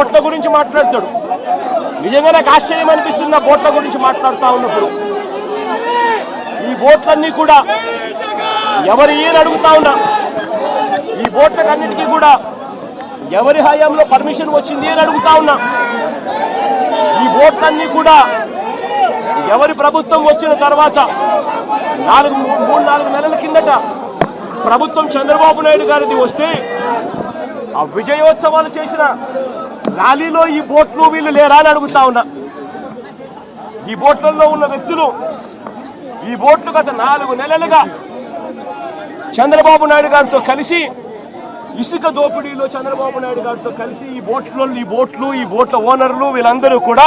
ఓట్ల గురించి మాట్లాడతాడు. నిజంగా నాకు ఆశ్చర్యం అనిపిస్తుంది ఆ బోట్ల గురించి మాట్లాడుతూ ఉన్నప్పుడు. ఈ బోట్లన్నీ కూడా ఎవరు ఏం అడుగుతా ఉన్నా ఈ బోట్లకు కూడా ఎవరి హయాంలో పర్మిషన్ వచ్చింది అని అడుగుతా ఉన్నా. ఈ బోట్లన్నీ కూడా ఎవరి ప్రభుత్వం వచ్చిన తర్వాత నాలుగు మూడు నాలుగు నెలల కిందట ప్రభుత్వం చంద్రబాబు నాయుడు గారిది వస్తే ఆ విజయోత్సవాలు చేసిన ర్యాలీలో ఈ బోట్లు వీళ్ళు లేరా అని అడుగుతా ఉన్నా. ఈ బోట్లలో ఉన్న వ్యక్తులు ఈ బోట్లు గత నాలుగు నెలలుగా చంద్రబాబు నాయుడు గారితో కలిసి ఇసుక దోపిడీలో చంద్రబాబు నాయుడు గారితో కలిసి ఈ బోట్లో ఈ బోట్లు ఈ బోట్ల ఓనర్లు వీళ్ళందరూ కూడా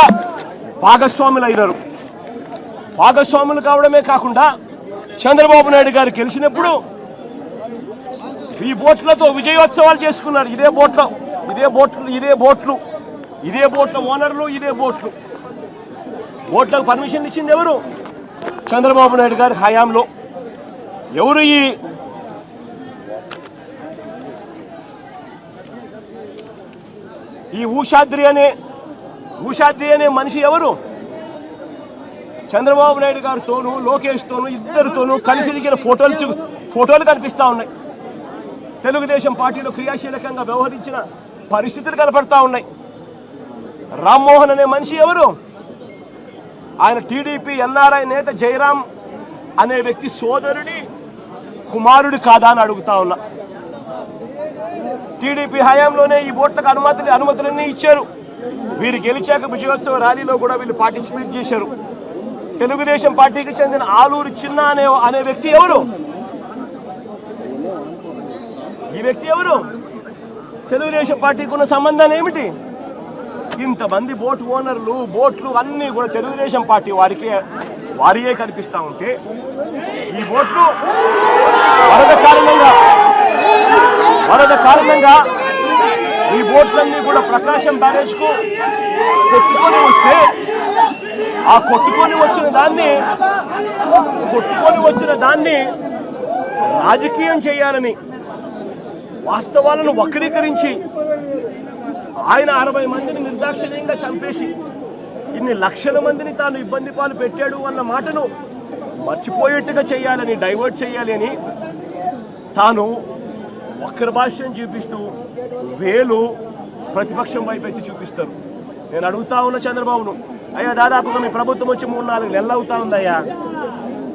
భాగస్వాములు అయినారు భాగస్వాములు కావడమే కాకుండా చంద్రబాబు నాయుడు గారు గెలిచినప్పుడు ఈ బోట్లతో విజయోత్సవాలు చేసుకున్నారు. ఇదే బోట్లో. ఇదే బోట్లు ఇదే బోట్లు. ఇదే బోట్ల ఓనర్లు ఇదే బోట్లు. బోట్లకు పర్మిషన్ ఇచ్చింది ఎవరు? చంద్రబాబు నాయుడు గారి హయాంలో. ఎవరు ఈ ఈ ఊషాద్రి అనే ఊషాద్రి అనే మనిషి ఎవరు? చంద్రబాబు నాయుడు గారితోనూ లోకేష్తోనూ ఇద్దరితోనూ కలిసి దిగిన ఫోటోలు ఫోటోలు కనిపిస్తూ ఉన్నాయి. తెలుగుదేశం పార్టీలో క్రియాశీలకంగా వ్యవహరించిన పరిస్థితులు కనపడతా ఉన్నాయి. రామ్మోహన్ అనే మనిషి ఎవరు? ఆయన టీడీపీ ఎన్ఆర్ఐ నేత జయరాం అనే వ్యక్తి సోదరుడి కుమారుడి కాదా అని అడుగుతా ఉన్నా. టీడీపీ హయాంలోనే ఈ ఓట్లకు అనుమతులు అనుమతులన్నీ ఇచ్చారు. వీరు గెలిచాక విజయోత్సవ ర్యాలీలో కూడా వీళ్ళు పార్టిసిపేట్ చేశారు. తెలుగుదేశం పార్టీకి చెందిన ఆలూరు చిన్న అనే అనే వ్యక్తి ఎవరు? ఈ వ్యక్తి ఎవరు? తెలుగుదేశం పార్టీకి ఉన్న సంబంధాలు ఏమిటి? ఇంతమంది బోట్ ఓనర్లు బోట్లు అన్నీ కూడా తెలుగుదేశం పార్టీ వారికి వారియే కనిపిస్తా ఉంటే ఈ బోట్లు వరద కారణంగా వరద కారణంగా ఈ బోట్లన్నీ కూడా ప్రకాశం బ్యారేజ్కు కొట్టుకొని వస్తే ఆ కొట్టుకొని వచ్చిన దాన్ని కొట్టుకొని వచ్చిన దాన్ని రాజకీయం చేయాలని వాస్తవాలను వక్రీకరించి ఆయన అరవై మందిని నిర్దాక్షిణ్యంగా చంపేసి ఇన్ని లక్షల మందిని తాను ఇబ్బంది పాలు పెట్టాడు అన్న మాటను మర్చిపోయేట్టుగా చేయాలని డైవర్ట్ చేయాలి అని తాను వక్ర భాష్యం చూపిస్తూ వేలు ప్రతిపక్షం వైపు ఎత్తి చూపిస్తారు. నేను అడుగుతా ఉన్న చంద్రబాబును అయ్యా దాదాపుగా మీ ప్రభుత్వం వచ్చి మూడు నాలుగు నెలలు అవుతా ఉందయ్యా.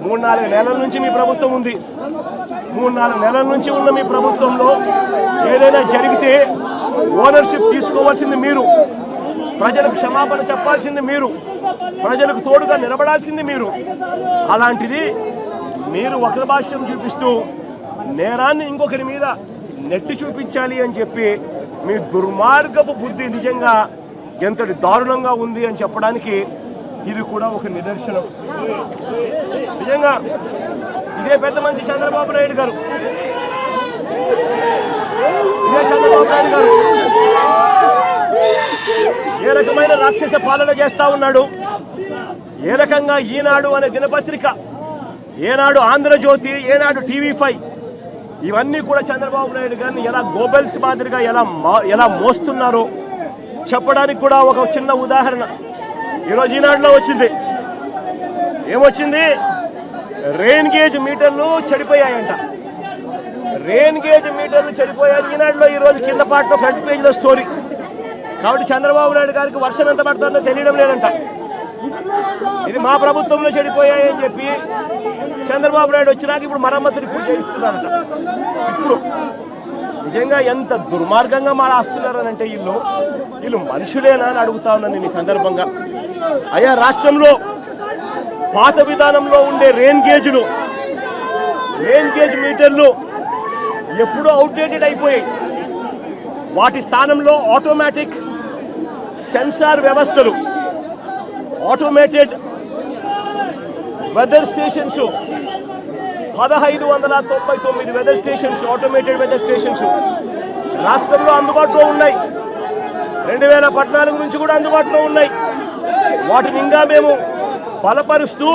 మూడు నాలుగు నెలల నుంచి మీ ప్రభుత్వం ఉంది. మూడు నాలుగు నెలల నుంచి ఉన్న మీ ప్రభుత్వంలో ఏదైనా జరిగితే ఓనర్షిప్ తీసుకోవాల్సింది మీరు. ప్రజలకు క్షమాపణ చెప్పాల్సింది మీరు. ప్రజలకు తోడుగా నిలబడాల్సింది మీరు. అలాంటిది మీరు ఒకరి భాష్యం చూపిస్తూ నేరాన్ని ఇంకొకరి మీద నెట్టి చూపించాలి అని చెప్పి మీ దుర్మార్గపు బుద్ధి నిజంగా ఎంతటి దారుణంగా ఉంది అని చెప్పడానికి ఇది కూడా ఒక నిదర్శనం. నిజంగా ఇదే పెద్ద మనిషి చంద్రబాబు నాయుడు గారు. ఇదే చంద్రబాబు నాయుడు గారు. ఏ రకమైన రాక్షస పాలన చేస్తా ఉన్నాడు? ఏ రకంగా ఈనాడు అనే దినపత్రిక ఏనాడు ఆంధ్రజ్యోతి ఏనాడు టీవీ ఫైవ్ ఇవన్నీ కూడా చంద్రబాబు నాయుడు గారిని ఎలా గోబెల్స్ మాదిరిగా ఎలా మా- ఎలా మోస్తున్నారో చెప్పడానికి కూడా ఒక చిన్న ఉదాహరణ. ఈరోజు ఈనాడులో వచ్చింది. ఏమొచ్చింది? రెయిన్ గేజ్ మీటర్లు చెడిపోయాయంట. రెయిన్ గేజ్ మీటర్లు చెడిపోయాయి. ఈనాడులో ఈరోజు కింద పాటలో ఫ్రంట్ పేజీలో స్టోరీ. కాబట్టి చంద్రబాబు నాయుడు గారికి వర్షం ఎంత పడుతుందో తెలియడం లేదంట. ఇది మా ప్రభుత్వంలో చెడిపోయాయి అని చెప్పి చంద్రబాబు నాయుడు వచ్చినాక ఇప్పుడు మరమ్మతులు ఇప్పుడు చేయిస్తున్నారంట ఇప్పుడు నిజంగా ఎంత దుర్మార్గంగా మారాస్తున్నారనంటే వీళ్ళు. వీళ్ళు మనుషులేనా అని అడుగుతా ఉన్నాను నేను ఈ సందర్భంగా. అయ్యా రాష్ట్రంలో పాత విధానంలో ఉండే రెయిన్ గేజ్లు రెయిన్ గేజ్ మీటర్లు ఎప్పుడూ అవుట్డేటెడ్ అయిపోయాయి. వాటి స్థానంలో ఆటోమేటిక్ సెన్సార్ వ్యవస్థలు ఆటోమేటెడ్ వెదర్ స్టేషన్స్ పదహైదు వందల తొంభై తొమ్మిది weather stations automated weather stations రాష్ట్రంలో అందుబాటులో ఉన్నాయి. రెండు వేల పద్నాలుగు నుంచి కూడా అందుబాటులో ఉన్నాయి. వాటిని ఇంకా మేము బలపరుస్తూ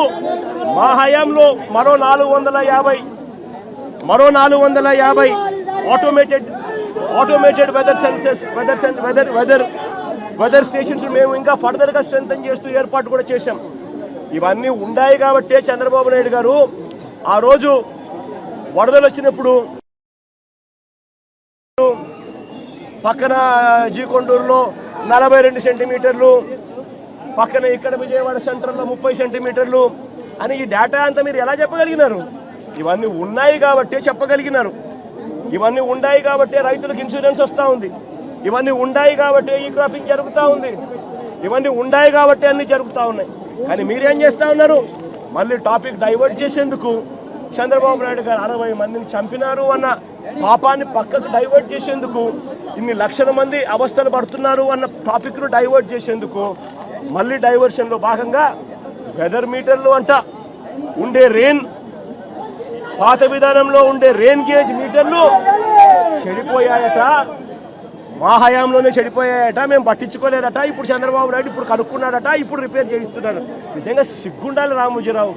మా హయాంలో మరో నాలుగు వందల యాభై మరో నాలుగు వందల యాభై automated automated weather senses weather సెన్ weather weather weather stations మేము ఇంకా ఫర్దర్గా స్ట్రెంగ్ చేస్తూ ఏర్పాటు కూడా చేశాం. ఇవన్నీ ఉన్నాయి కాబట్టే చంద్రబాబు నాయుడు గారు ఆ రోజు వరదలు వచ్చినప్పుడు పక్కన జీకొండూరులో నలభై రెండు సెంటీమీటర్లు పక్కన ఇక్కడ విజయవాడ సెంటర్లో ముప్పై సెంటీమీటర్లు అని ఈ డేటా అంతా మీరు ఎలా చెప్పగలిగినారు? ఇవన్నీ ఉన్నాయి కాబట్టి చెప్పగలిగినారు. ఇవన్నీ ఉన్నాయి కాబట్టి రైతులకు ఇన్సూరెన్స్ వస్తూ ఉంది. ఇవన్నీ ఉన్నాయి కాబట్టి ఈ క్రాపింగ్ జరుగుతూ ఉంది. ఇవన్నీ ఉన్నాయి కాబట్టి అన్నీ జరుగుతూ ఉన్నాయి. కానీ మీరేం చేస్తూ ఉన్నారు? మళ్ళీ టాపిక్ డైవర్ట్ చేసేందుకు చంద్రబాబు నాయుడు గారు అరవై మందిని చంపినారు అన్న పాపాన్ని పక్కకు డైవర్ట్ చేసేందుకు ఇన్ని లక్షల మంది అవస్థలు పడుతున్నారు అన్న టాపిక్ను డైవర్ట్ చేసేందుకు మళ్ళీ డైవర్షన్లో భాగంగా వెదర్ మీటర్లు అంట ఉండే రెయిన్ పాత విధానంలో ఉండే రెయిన్ గేజ్ మీటర్లు చెడిపోయాయట. మా హయాంలోనే చెడిపోయాయట. మేము పట్టించుకోలేదట. ఇప్పుడు చంద్రబాబు నాయుడు ఇప్పుడు కనుక్కున్నాడట. ఇప్పుడు రిపేర్ చేయిస్తున్నాడు. నిజంగా సిగ్గుండాలి రామోజీరావు.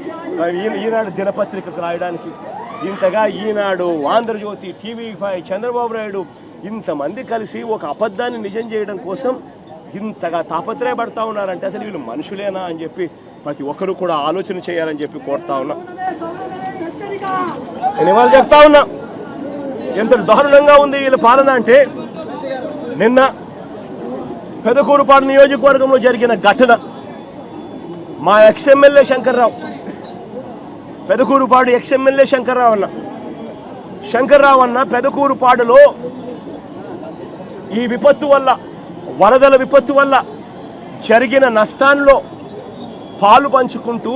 ఈయన ఈనాడు దినపత్రికకు రాయడానికి. ఇంతగా ఈనాడు ఆంధ్రజ్యోతి టీవీ ఫైవ్ చంద్రబాబు నాయుడు ఇంతమంది కలిసి ఒక అబద్ధాన్ని నిజం చేయడం కోసం ఇంతగా తాపత్రయపడతా ఉన్నారంటే అసలు వీళ్ళు మనుషులేనా అని చెప్పి ప్రతి ఒక్కరు కూడా ఆలోచన చేయాలని చెప్పి కోరుతా ఉన్నా. నేను ఇవాళ చెప్తా ఉన్నా ఎంత దారుణంగా ఉంది వీళ్ళ పాలన అంటే నిన్న పెదకూరుపాడు నియోజకవర్గంలో జరిగిన ఘటన. మా ex MLA Shankarrao Pedakurapadu ex MLA Shankarrao అన్న. శంకర్రావు అన్న పెదకూరుపాడులో ఈ విపత్తు వల్ల వరదల విపత్తు వల్ల జరిగిన నష్టాల్లో పాలు పంచుకుంటూ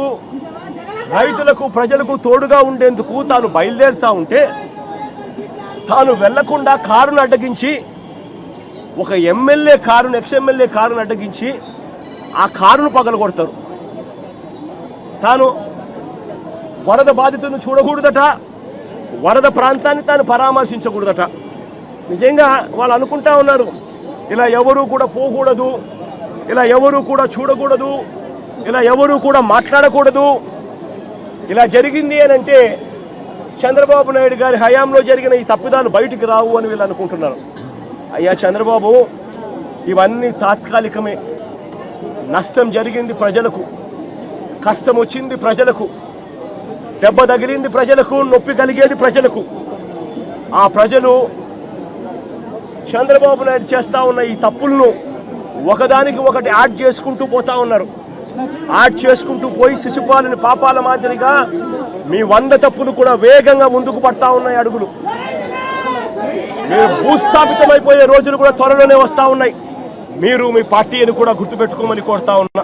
రైతులకు ప్రజలకు తోడుగా ఉండేందుకు తాను బయలుదేరుతా ఉంటే తాను వెళ్ళకుండా కారును అడ్డగించి ఒక ఎమ్మెల్యే కారును ఎక్స్ ఎమ్మెల్యే కారును అడ్డగించి ఆ కారును పగలగొడతారు. తాను వరద బాధితులను చూడకూడదట వరద ప్రాంతాన్ని తాను పరామర్శించకూడదట. నిజంగా వాళ్ళు అనుకుంటా ఉన్నారు ఇలా ఎవరూ కూడా పోకూడదు. ఇలా ఎవరు కూడా చూడకూడదు. ఇలా ఎవరూ కూడా మాట్లాడకూడదు. ఇలా జరిగింది అని అంటే చంద్రబాబు నాయుడు గారి హయాంలో జరిగిన ఈ తప్పిదాలు బయటికి రావు అని వీళ్ళు అనుకుంటున్నారు. అయ్యా చంద్రబాబు ఇవన్నీ తాత్కాలికమే. నష్టం జరిగింది ప్రజలకు. కష్టం వచ్చింది ప్రజలకు. దెబ్బ తగిలింది ప్రజలకు. నొప్పి కలిగేది ప్రజలకు. ఆ ప్రజలు చంద్రబాబు నాయుడు చేస్తూ ఉన్న ఈ తప్పులను ఒకదానికి ఒకటి యాడ్ చేసుకుంటూ పోతా ఉన్నారు. యాడ్ చేసుకుంటూ పోయి శిశుపాలని పాపాల మాదిరిగా మీ వంద తప్పులు కూడా వేగంగా ముందుకు పడతా ఉన్నాయి అడుగులు. మీరు భూస్థాపితమైపోయే రోజులు కూడా త్వరలోనే వస్తూ ఉన్నాయి. మీరు మీ పార్టీని కూడా గుర్తుపెట్టుకోమని కోరుతా ఉన్నా.